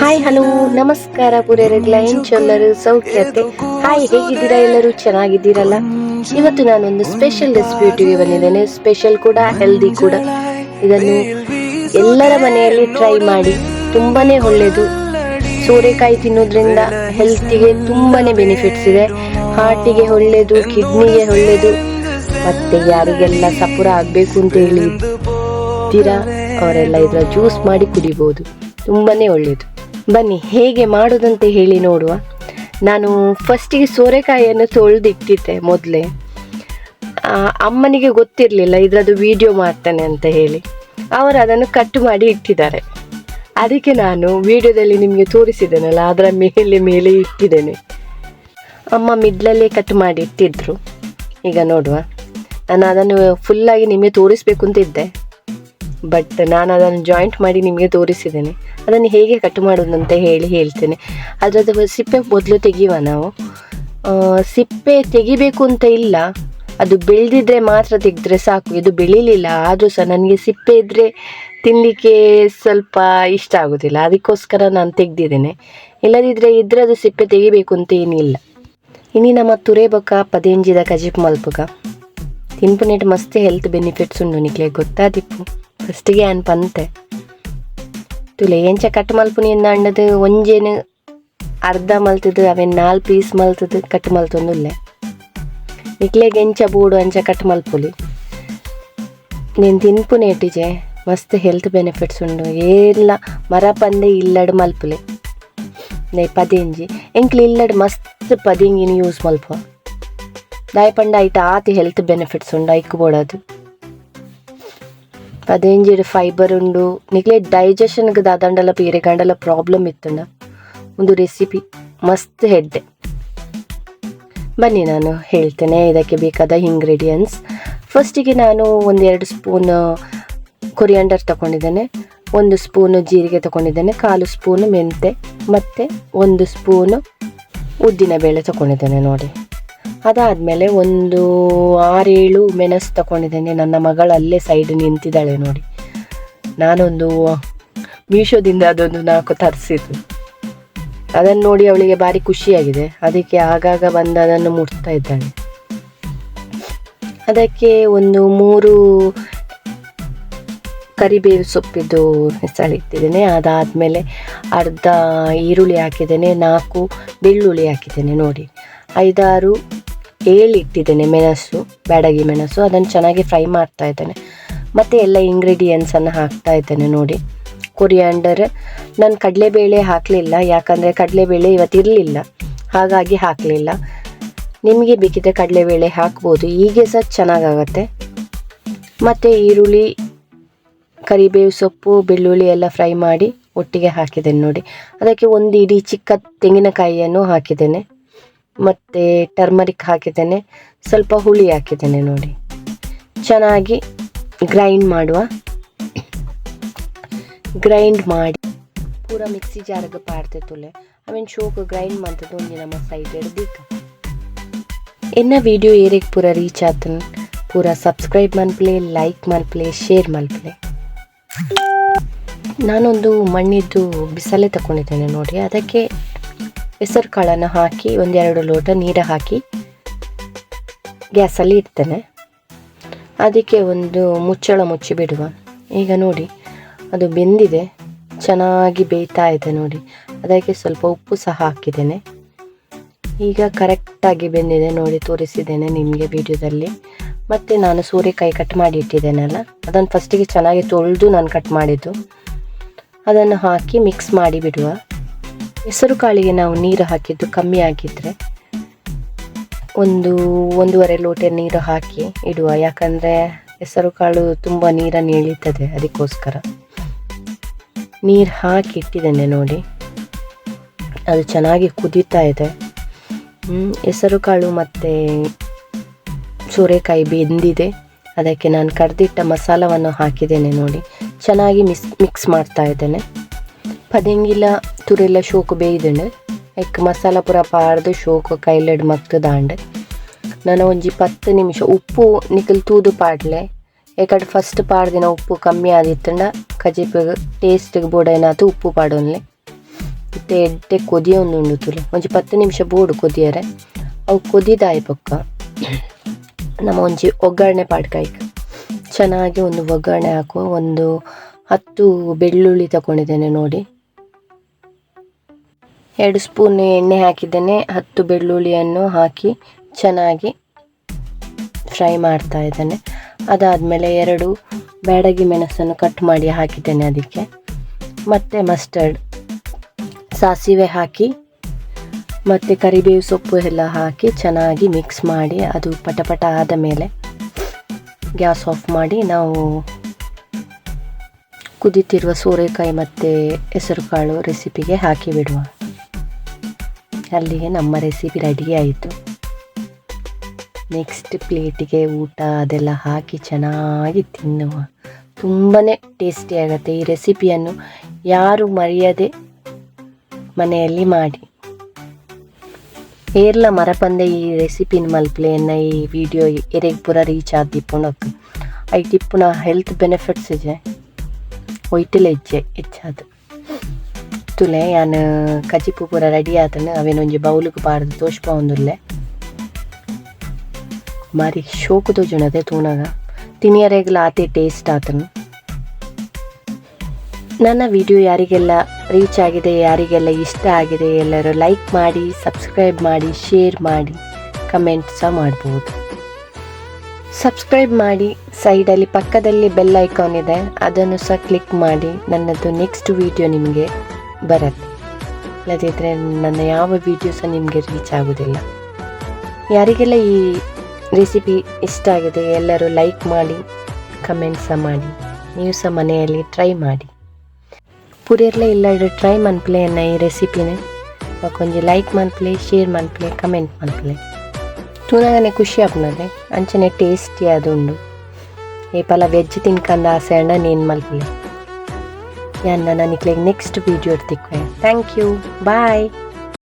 Hi hello. ನಮಸ್ಕಾರ ಪುರೇರೆಗ್ಲ ಎಂಚೆಲ್ಲರೂ ಸೌಖ್ಯತೆ. Hi ಹೇಗಿದ್ದೀರಾ ಎಲ್ಲರೂ? ಚೆನ್ನಾಗಿದ್ದೀರಲ್ಲ? ಇವತ್ತು ನಾನೊಂದು ಸ್ಪೆಷಲ್ ರೆಸಿಪಿಟಿಗೆ ಬಂದಿದ್ದೇನೆ. ಸ್ಪೆಷಲ್ ಕೂಡ ಹೆಲ್ದಿ ಕೂಡ. ಇದನ್ನು ಎಲ್ಲರ ಮನೆಯಲ್ಲಿ ಟ್ರೈ ಮಾಡಿ. ತುಂಬಾನೇ ಒಳ್ಳೆಯದು ಸೋರೆಕಾಯಿ ತಿನ್ನೋದ್ರಿಂದ ಹೆಲ್ತಿಗೆ ತುಂಬಾನೇ ಬೆನಿಫಿಟ್ಸ್ ಇದೆ. ಹಾರ್ಟಿಗೆ ಒಳ್ಳೆಯದು ಕಿಡ್ನಿಗೆ ಒಳ್ಳೆಯದು ಮತ್ತೆ ಯಾರಿಗೆಲ್ಲ ಸಪುರ ಆಗಬೇಕು ಅಂತ ಹೇಳಿ ಅವರೆಲ್ಲ ಇದರ ಜ್ಯೂಸ್ ಮಾಡಿ ಕುಡಿಬೋದು. ತುಂಬಾನೇ ಒಳ್ಳೆಯದು ಬನ್ನಿ, ಹೇಗೆ ಮಾಡೋದಂತ ಹೇಳಿ ನೋಡುವ. ನಾನು ಫಸ್ಟಿಗೆ ಸೋರೆಕಾಯಿಯನ್ನು ತೊಳೆದಿಟ್ಟಿದ್ದೆ ಮೊದಲೇ. ಅಮ್ಮನಿಗೆ ಗೊತ್ತಿರಲಿಲ್ಲ, ಇದರದ್ದು ವಿಡಿಯೋ ಮಾಡ್ತಾನೆ ಅಂತ ಹೇಳಿ. ಅವರು ಅದನ್ನು ಕಟ್ ಮಾಡಿ ಇಟ್ಟಿದ್ದಾರೆ. ಅದಕ್ಕೆ ನಾನು ವಿಡಿಯೋದಲ್ಲಿ ನಿಮಗೆ ತೋರಿಸಿದ್ದೇನಲ್ಲ, ಅದರ ಮೇಲೆ ಮೇಲೆ ಇಟ್ಟಿದ್ದೇನೆ. ಅಮ್ಮ ಮಿಡ್ಲಲ್ಲೇ ಕಟ್ ಮಾಡಿ ಇಟ್ಟಿದ್ದರು ಈಗ ನೋಡುವ. ನಾನು ಅದನ್ನು ಫುಲ್ಲಾಗಿ ನಿಮಗೆ ತೋರಿಸ್ಬೇಕು ಅಂತ ಇದ್ದೆ. ಬಟ್ ನಾನು ಅದನ್ನು ಜಾಯಿಂಟ್ ಮಾಡಿ ನಿಮಗೆ ತೋರಿಸಿದ್ದೇನೆ. ಅದನ್ನು ಹೇಗೆ ಕಟ್ ಮಾಡೋದು ಅಂತ ಹೇಳಿ ಹೇಳ್ತೇನೆ. ಅದರದ್ದು ಸಿಪ್ಪೆ ಮೊದಲು ತೆಗೆಯುವ ನಾವು. ಸಿಪ್ಪೆ ತೆಗಿಬೇಕು ಅಂತ ಇಲ್ಲ. ಅದು ಬೆಳೆದಿದ್ರೆ ಮಾತ್ರ ತೆಗೆದ್ರೆ ಸಾಕು. ಇದು ಬೆಳೀಲಿಲ್ಲ, ಆದರೂ ಸಹ ನನಗೆ ಸಿಪ್ಪೆ ಇದ್ದರೆ ತಿನ್ನಲಿಕ್ಕೆ ಸ್ವಲ್ಪ ಇಷ್ಟ ಆಗೋದಿಲ್ಲ. ಅದಕ್ಕೋಸ್ಕರ ನಾನು ತೆಗೆದಿದ್ದೇನೆ. ಇಲ್ಲದಿದ್ದರೆ ಇದ್ರದ್ದು ಸಿಪ್ಪೆ ತೆಗಿಬೇಕು ಅಂತ ಏನಿಲ್ಲ. ಇನ್ನು ನಮ್ಮ ತುರೇಬೊಕ್ಕ, ಪದೇಂಜಿದ, ಕಜಿಪ್ ಮಲ್ಪುಗ ತಿನ್ಪುನೆಟ್ ಮಸ್ತ್ ಹೆಲ್ತ್ ಬೆನಿಫಿಟ್ಸ್ ಉಂಡು ನಿಕ್ಲೆ. ಗೊತ್ತಾದಿಪ್ಪು ಆನ್ ಪಂತೆ? ತುಲೆ ಎಂಚ ಕಟ್ ಮಲ್ಪುನಿಂದ ಅಂಡದು ಒಂಜೇನು ಅರ್ಧ ಮಲ್ತದು, ಅವೆನ್ ನಾಲ್ ಪೀಸ್ ಮಲ್ತದು, ಕಟ್ ಮಲ್ತೊಂದುಲ್ಲೆ. ನಿಕ್ಲೆಗ್ ಎಂಚ ಬೂಡು ಅಂಚ ಕಟ್ ಮಲ್ಪುಲಿ? ನೀನು ತಿನ್ಪುನೇಟಿಜೆ ಮಸ್ತ್ ಹೆಲ್ತ್ ಬೆನಿಫಿಟ್ಸ್ ಉಂಡು. ಏಲ್ಲ ಮರ ಪಂದೆ ಇಲ್ಲಡ್ ಮಲ್ಪುಲೆ. ನೇ, ಪದೇಂಜಿ. ಎಂಕ್ಲಿ ಇಲ್ಲಡ್ ಮಸ್ತ್ ಪದಿಂಗಿನ ಯೂಸ್ ಮಲ್ಪ ದಾಯ್ ಪಂಡ ಐಟ ಆತಿ ಹೆಲ್ತ್ ಬೆನಿಫಿಟ್ಸ್ ಉಂಡು, ಐಕ್ ಬೋಡದು. ಪದೇಂಜಿಡ್ ಫೈಬರ್ ಉಂಡು ನಿಕ್ಲೆ ಡೈಜೆಷನ್ಗೆ ದಾದಂಡಲ ಬೇರೆ ಗಂಡಲ ಪ್ರಾಬ್ಲಮ್ ಇತ್ತಂಡ ಒಂದು ರೆಸಿಪಿ ಮಸ್ತ್ ಹೆಡ್ಡೆ ಬನ್ನಿ ನಾನು ಹೇಳ್ತೇನೆ ಇದಕ್ಕೆ ಬೇಕಾದ ಇಂಗ್ರೀಡಿಯೆಂಟ್ಸ್ ಫಸ್ಟಿಗೆ ನಾನು ಒಂದೆರಡು ಸ್ಪೂನ್ ಕೊರಿಯಾಂಡರ್ ತಗೊಂಡಿದ್ದೇನೆ ಒಂದು ಸ್ಪೂನು ಜೀರಿಗೆ ತಗೊಂಡಿದ್ದೇನೆ ಕಾಲು ಸ್ಪೂನು ಮೆಂತೆ ಮತ್ತು ಒಂದು ಸ್ಪೂನು ಉದ್ದಿನಬೇಳೆ ತಗೊಂಡಿದ್ದೇನೆ ನೋಡಿ ಅದಾದಮೇಲೆ ಒಂದು ಆರೇಳು ಮೆಣಸು ತಗೊಂಡಿದ್ದೇನೆ ನನ್ನ ಮಗಳು ಅಲ್ಲೇ ಸೈಡ್ ನಿಂತಿದ್ದಾಳೆ ನೋಡಿ. ನಾನೊಂದು ಮೀಶೋದಿಂದ ಅದೊಂದು ನಾಲ್ಕು ತರಿಸಿದ್ದು. ಅದನ್ನು ನೋಡಿ ಅವಳಿಗೆ ಭಾರಿ ಖುಷಿಯಾಗಿದೆ. ಅದಕ್ಕೆ ಆಗಾಗ ಬಂದು ಅದನ್ನು ಮುಟ್ತಾ ಇದ್ದಾಳೆ. ಅದಕ್ಕೆ ಒಂದು ಮೂರು ಕರಿಬೇವು ಸೊಪ್ಪಿದ್ದು ಹೆಸಳಿಟ್ಟಿದ್ದೇನೆ ಅದಾದಮೇಲೆ ಅರ್ಧ ಈರುಳ್ಳಿ ಹಾಕಿದ್ದೇನೆ. ನಾಲ್ಕು ಬೆಳ್ಳುಳ್ಳಿ ಹಾಕಿದ್ದೇನೆ ನೋಡಿ. ಐದಾರು ಏಳು ಇಟ್ಟಿದ್ದೇನೆ ಮೆಣಸು, ಬ್ಯಾಡಗಿ ಮೆಣಸು, ಅದನ್ನು ಚೆನ್ನಾಗಿ ಫ್ರೈ ಮಾಡ್ತಾ ಇದ್ದೇನೆ. ಮತ್ತು ಎಲ್ಲ ಇಂಗ್ರೀಡಿಯೆಂಟ್ಸನ್ನು ಹಾಕ್ತಾ ಇದ್ದೇನೆ ನೋಡಿ. ಕೊರಿಯಾಂಡರ್ ನಾನು ಕಡಲೆಬೇಳೆ ಹಾಕಲಿಲ್ಲ, ಯಾಕಂದರೆ ಕಡಲೆಬೇಳೆ ಇವತ್ತು ಇರಲಿಲ್ಲ. ಹಾಗಾಗಿ ಹಾಕಲಿಲ್ಲ. ನಿಮಗೆ ಬೇಕಿದ್ದರೆ ಕಡಲೆಬೇಳೆ ಹಾಕ್ಬೋದು, ಹೀಗೆ ಸಹ ಚೆನ್ನಾಗಾಗತ್ತೆ. ಮತ್ತು ಈರುಳ್ಳಿ, ಕರಿಬೇವು ಸೊಪ್ಪು, ಬೆಳ್ಳುಳ್ಳಿ ಎಲ್ಲ ಫ್ರೈ ಮಾಡಿ ಒಟ್ಟಿಗೆ ಹಾಕಿದ್ದೇನೆ ನೋಡಿ. ಅದಕ್ಕೆ ಒಂದು ಇಡೀ ಚಿಕ್ಕ ತೆಂಗಿನಕಾಯಿಯನ್ನು ಹಾಕಿದ್ದೇನೆ. ಮತ್ತು ಟರ್ಮರಿಕ್ ಹಾಕಿದ್ದೇನೆ. ಸ್ವಲ್ಪ ಹುಳಿ ಹಾಕಿದ್ದೇನೆ ನೋಡಿ. ಚೆನ್ನಾಗಿ ಗ್ರೈಂಡ್ ಮಾಡುವ. ಗ್ರೈಂಡ್ ಮಾಡಿ ಪೂರ ಮಿಕ್ಸಿ ಜಾರ್ಗೆ ಪಾಡ್ತೆ ತುಲೆ. ಆಮೇಲೆ ಶೋಕ ಗ್ರೈಂಡ್ ಮಾಡ್ತದ ಒಂದು ನಮ್ಮ ಸೈಡ್ ಹಿಡ್ದಿಕ್ಕ ಎನ್ನ ವಿಡಿಯೋ ಏರಿಗ್ ಪೂರ ರೀಚ್ ಆತ ಪೂರ ಸಬ್ಸ್ಕ್ರೈಬ್ ಮನ್ಪ್ಲೆ ಲೈಕ್ ಮನ್ಪ್ಲೆ ಶೇರ್ ಮನ್ಪ್ಲೆ ನಾನೊಂದು ಮಣ್ಣಿದ್ದು ಬಿಸಲೆ ತಗೊಂಡಿದ್ದೇನೆ ನೋಡಿ. ಅದಕ್ಕೆ ಹೆಸರು ಕಾಳನ್ನು ಹಾಕಿ, ಒಂದೆರಡು ಲೋಟ ನೀರು ಹಾಕಿ ಗ್ಯಾಸಲ್ಲಿ ಇಡ್ತೇನೆ. ಅದಕ್ಕೆ ಒಂದು ಮುಚ್ಚಳ ಮುಚ್ಚಿ ಬಿಡುವ. ಈಗ ನೋಡಿ, ಅದು ಬೆಂದಿದೆ, ಚೆನ್ನಾಗಿ ಬೇಯ್ತಾ ಇದೆ ನೋಡಿ. ಅದಕ್ಕೆ ಸ್ವಲ್ಪ ಉಪ್ಪು ಸಹ ಹಾಕಿದ್ದೇನೆ. ಈಗ ಕರೆಕ್ಟಾಗಿ ಬೆಂದಿದೆ ನೋಡಿ, ತೋರಿಸಿದ್ದೇನೆ ನಿಮಗೆ ವಿಡಿಯೋದಲ್ಲಿ. ಮತ್ತು ನಾನು ಸೂರ್ಯಕಾಯಿ ಕಟ್ ಮಾಡಿ ಇಟ್ಟಿದ್ದೇನಲ್ಲ ಅದನ್ನು ಫಸ್ಟಿಗೆ ಚೆನ್ನಾಗಿ ತೊಳೆದು ನಾನು ಕಟ್ ಮಾಡಿದ್ದು. ಅದನ್ನು ಹಾಕಿ ಮಿಕ್ಸ್ ಮಾಡಿ ಬಿಡುವ. ಹೆಸರು ಕಾಳಿಗೆ ನಾವು ನೀರು ಹಾಕಿದ್ದು ಕಮ್ಮಿ ಆಗಿದ್ದರೆ ಒಂದು ಒಂದೂವರೆ ಲೋಟ ನೀರು ಹಾಕಿ ಇಡುವ. ಯಾಕಂದರೆ ಹೆಸರು ಕಾಳು ತುಂಬ ನೀರನ್ನು ಎಳೀತದೆ ಅದಕ್ಕೋಸ್ಕರ. ನೀರು ಹಾಕಿ ಇಟ್ಟಿದ್ದೇನೆ ನೋಡಿ. ಅದು ಚೆನ್ನಾಗಿ ಕುದೀತಾ ಇದೆ. ಹೆಸರು ಕಾಳು ಮತ್ತು ಸೋರೆಕಾಯಿ ಬೆಂದಿದೆ. ಅದಕ್ಕೆ ನಾನು ಕರೆದಿಟ್ಟ ಮಸಾಲವನ್ನು ಹಾಕಿದ್ದೇನೆ ನೋಡಿ. ಚೆನ್ನಾಗಿ ಮಿಸ್ ಮಿಕ್ಸ್ ಮಾಡ್ತಾ ಇದ್ದೇನೆ. ಪದಂಗಿಲ ತುರೆಲ್ಲ ಶೋಕು ಬೇಯ್ದುಂಡು ಎಕ್ ಮಸಾಲ ಪೂರ ಪಾಡ್ದು ಶೋಕು ಕೈಲೆಡ್ ಮಕ್ತು ದಾಂಡ್. ನಾನು ಒಂಜಿ ಪತ್ತು ನಿಮಿಷ ಉಪ್ಪು ನಿಕಲ್ ತೂದು ಪಾಡ್ಲೆ. ಏಕಡೆ ಫಸ್ಟ್ ಪಾಡ್ದಿನ ಉಪ್ಪು ಕಮ್ಮಿ ಆದಿತ್ತಂಡ ಟೇಸ್ಟ್ ಟೇಸ್ಟ್ಗೆ ಬೋಡೇನಾತು ಉಪ್ಪು ಪಾಡೋನ್ಲೆ. ಇತ್ತೆ ಎಡ್ಡೆ ಕೊದಿಯ ಒಂದು ಉಂಡು ತುಲು ಒಂಜಿ ಪತ್ತು ನಿಮಿಷ ಬೋಡು ಕೊದಿಯರೆ. ಅವು ಕೊದಿದಾಯಿ ಪಕ್ಕ. ನಮ್ಮ ಒಂಜಿ ಒಗ್ಗರಣೆ ಪಾಡ್ಕಾಯ್ಕ. ಚೆನ್ನಾಗಿ ಒಂದು ಒಗ್ಗರಣೆ ಹಾಕುವ ಒಂದು ಹತ್ತು ಬೆಳ್ಳುಳ್ಳಿ ತಗೊಂಡಿದ್ದೇನೆ ನೋಡಿ. ಎರಡು ಸ್ಪೂನ್ ಎಣ್ಣೆ ಹಾಕಿದ್ದೇನೆ. ಹತ್ತು ಬೆಳ್ಳುಳ್ಳಿಯನ್ನು ಹಾಕಿ ಚೆನ್ನಾಗಿ ಫ್ರೈ ಮಾಡ್ತಾ ಇದ್ದೇನೆ. ಅದಾದಮೇಲೆ ಎರಡು ಬ್ಯಾಡಗಿ ಮೆಣಸನ್ನು ಕಟ್ ಮಾಡಿ ಹಾಕಿದ್ದೇನೆ ಅದಕ್ಕೆ. ಮತ್ತು ಮಸ್ಟರ್ಡ್ ಸಾಸಿವೆ ಹಾಕಿ, ಮತ್ತು ಕರಿಬೇವು ಸೊಪ್ಪು ಎಲ್ಲ ಹಾಕಿ ಚೆನ್ನಾಗಿ ಮಿಕ್ಸ್ ಮಾಡಿ, ಅದು ಪಟಪಟ ಆದ ಮೇಲೆ ಗ್ಯಾಸ್ ಆಫ್ ಮಾಡಿ ನಾವು ಕುದೀತಿರುವ ಸೋರೆಕಾಯಿ ಮತ್ತು ಹೆಸರುಕಾಳು ರೆಸಿಪಿಗೆ ಹಾಕಿ ಬಿಡುವ. ಅಲ್ಲಿಗೆ ನಮ್ಮ ರೆಸಿಪಿ ರೆಡಿ ಆಯಿತು. ನೆಕ್ಸ್ಟ್ ಪ್ಲೇಟಿಗೆ ಊಟ ಅದೆಲ್ಲ ಹಾಕಿ ಚೆನ್ನಾಗಿ ತಿನ್ನುವ. ತುಂಬಾ ಟೇಸ್ಟಿ ಆಗುತ್ತೆ ಈ ರೆಸಿಪಿಯನ್ನು ಯಾರು ಮರೆಯದೆ ಮನೆಯಲ್ಲಿ ಮಾಡಿ. ಏರ್ಲ ಮರಪಂದೆ ಈ ರೆಸಿಪಿನ ಮಲ್ಪ್ಲೆಯನ್ನು ಈ ವಿಡಿಯೋ ಎರೆಗ್ ಪೂರ ರೀಚ್ ಆದಿಪ್ಪುನಕ್ ಐ ಟಿಪ್ಪುನ ಹೆಲ್ತ್ ಬೆನಿಫಿಟ್ಸ್ ಇದೆ. ಒಯ್ಟಿಲ ಹೆಜ್ಜೆ ಹೆಚ್ಚಾದು. ತುಲೆ ಯಾನ್ ಕಚಿಪು ಪೂರ ರೆಡಿ ಆತನ, ಅವೇನ ಒಂಜಿ ಬೌಲ್ಗ್ ಪಾಡ್ದು ತೋಷ್ಪ ಒಂದುಲ್ಲೆ. ಮಾರಿ ಶೋಕು ತೋಜುಣದೆ ತೂನಗ ತಿನಿಯರೆಗ್ಲ ಆತೆ ಟೇಸ್ಟ್ ಆತನ. ನನ್ನ ವಿಡಿಯೋ ಯಾರಿಗೆಲ್ಲ ರೀಚ್ ಆಗಿದೆ, ಯಾರಿಗೆಲ್ಲ ಇಷ್ಟ ಆಗಿದೆ, ಎಲ್ಲರೂ ಲೈಕ್ ಮಾಡಿ ಸಬ್ಸ್ಕ್ರೈಬ್ ಮಾಡಿ ಶೇರ್ ಮಾಡಿ ಕಮೆಂಟ್ ಸಹ ಮಾಡ್ಬೋದು. ಸಬ್ಸ್ಕ್ರೈಬ್ ಮಾಡಿ ಸೈಡಲ್ಲಿ ಪಕ್ಕದಲ್ಲಿ ಬೆಲ್ ಐಕಾನ್ ಇದೆ, ಅದನ್ನು ಸಹ ಕ್ಲಿಕ್ ಮಾಡಿ, ನನ್ನದು ನೆಕ್ಸ್ಟ್ ವಿಡಿಯೋ ನಿಮಗೆ ಬರುತ್ತೆ. ಇಲ್ಲದಿದ್ದರೆ ನನ್ನ ಯಾವ ವೀಡಿಯೋಸ ನಿಮಗೆ ರೀಚ್ ಆಗೋದಿಲ್ಲ. ಯಾರಿಗೆಲ್ಲ ಈ ರೆಸಿಪಿ ಇಷ್ಟ ಆಗಿದೆ ಎಲ್ಲರೂ ಲೈಕ್ ಮಾಡಿ ಕಮೆಂಟ್ ಮಾಡಿ, ನೀವು ಸಹ ಮನೆಯಲ್ಲಿ ಟ್ರೈ ಮಾಡಿ. ಪುರಿಯರ್ಲೆ ಇಲ್ಲಾಡ್ರೆ ಟ್ರೈ ಮನ್ಪ್ಲೆ ಅನ್ನ ಈ ರೆಸಿಪಿನೇ ಕೊಂಚ ಲೈಕ್ ಮನ್ಪ್ಲೆ ಶೇರ್ ಮನ್ಪ್ಲೆ ಕಮೆಂಟ್ ಮನ್ಪ್ಲೆ ತೂನಗನೆ ಖುಷಿ ಆಪ್ನದೆ ಅಂಚನೆ ಟೇಸ್ಟಿ ಅದುಂಡು ಈ ಪಲ ವೆಜ್ ತಿನ್ಕಂದ ಆಸೆ ಅಣ್ಣ, ನೀನು ಮಲ್ಪಲೆ ಯಾನ್ನ ನನಗೆ ನೆಕ್ಸ್ಟ್ ವೀಡಿಯೋ ತಿಕ್ವೆ ಥ್ಯಾಂಕ್ ಯು ಬಾಯ್